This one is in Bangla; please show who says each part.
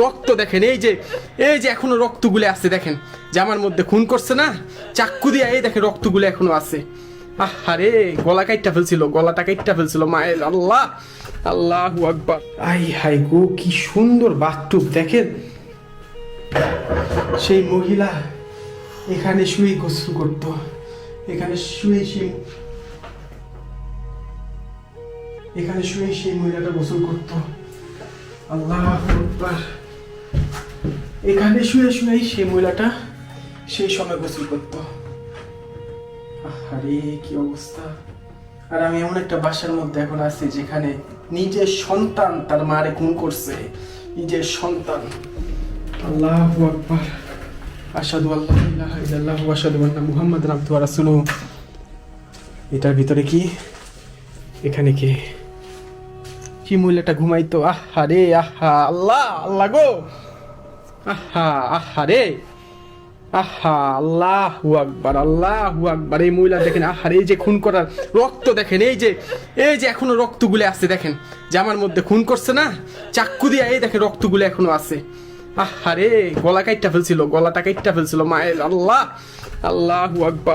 Speaker 1: রক্ত দেখেন, এই যে এই যে এখনও রক্তগুলো আছে দেখেন জামার মধ্যে খুন করছে না চাক্কু দিয়ে এই দেখেন রক্তগুলো এখনও আছে। আহারে, গলা কাইটটা ফেলছিল, গলাটা কাইটটা ফেলছিল, মায়ের আল্লাহ আল্লাহ আকবার। আই হাই গো, কি সুন্দর বাথটুব, দেখেন। সেই মহিলা এখানে শুয়ে গোসল করত, এখানে শুয়ে সেই এখানে শুয়ে সেই মহিলাটা গোসল করত। আল্লাহ আকবার। এখানে শুয়ে শুয়ে সেই মহিলাটা সেই সময় গোসল করত। আরে কি অবস্থা। আর আমি এমন একটা বাসার মধ্যে এখন আছি যেখানে নিজের সন্তান তার মারে খুন করছে। নিজের সন্তান। আল্লাহু আকবার। আশহাদু আল্লা ইলাহা ইল্লাল্লাহু ওয়া আশহাদু আন্না মুহাম্মাদান আবদুহু ওয়া রাসূলুহু। এটার ভিতরে কি? এখানে কি? কি মহিলাটা ঘুমাইতো? আহা রে আহা, আল্লাহ আল্লাহ গো! আহা আহা রে। আহা, আল্লাহু আকবার আল্লাহু আকবার। এই মহিলা দেখেন, আহার, এই যে খুন করার রক্ত দেখেন, এই যে এই যে এখনও রক্তগুলো আছে দেখেন। জামার মধ্যে খুন করছে না চাক্কু দিয়ে এই দেখেন রক্তগুলো এখনও আছে। আহারে, গলা কাইটটা ফেলছিল, গলাটা কাইটটা ফেলছিল, মায়ের আল্লাহ, আল্লাহু আকবার।